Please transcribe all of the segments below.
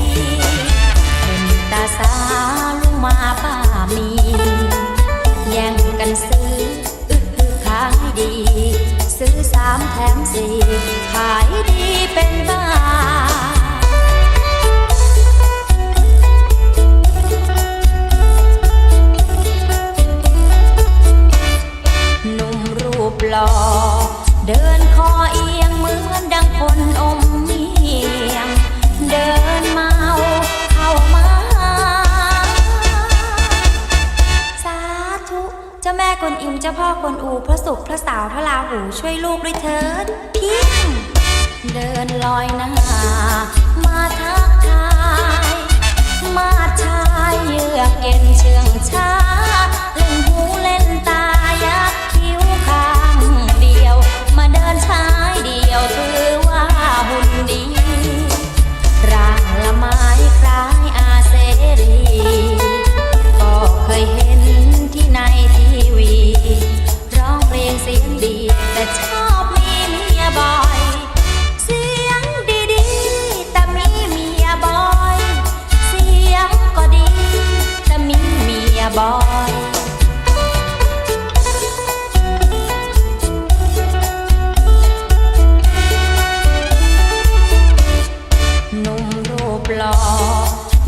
ดีเป็นตาสาลุงมาป้ามี แย่งกันซื้ออึกอึกขายดี ซื้อสามแถมสี่ขายดี เจ้าพ่อกวนอูพระศุกร์พระสาวพระลาหูช่วยลูกด้วยเถิดเพียงเดินลอยหน้า ปหล่อ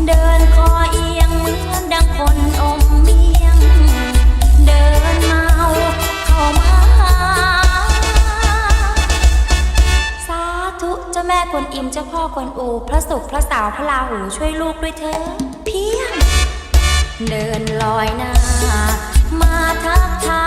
เดินคอเอียงเหมือนดังคนอมเมียง เดินเมาเข้ามาสาธุเจ้าแม่กวนอิมเจ้าพ่อกวนอู พระศุกร์พระสาวพระราหูช่วยลูกด้วยเถิดเพียง เดินลอยหน้า มาทักทาย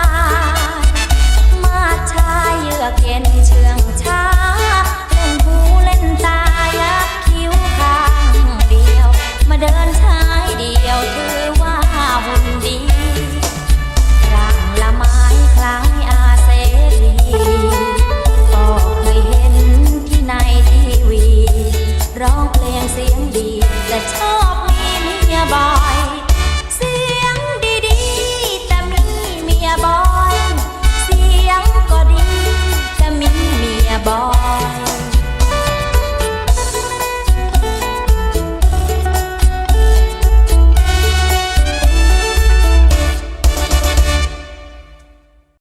สียงดี แต่ชอบมีเมียบ่อย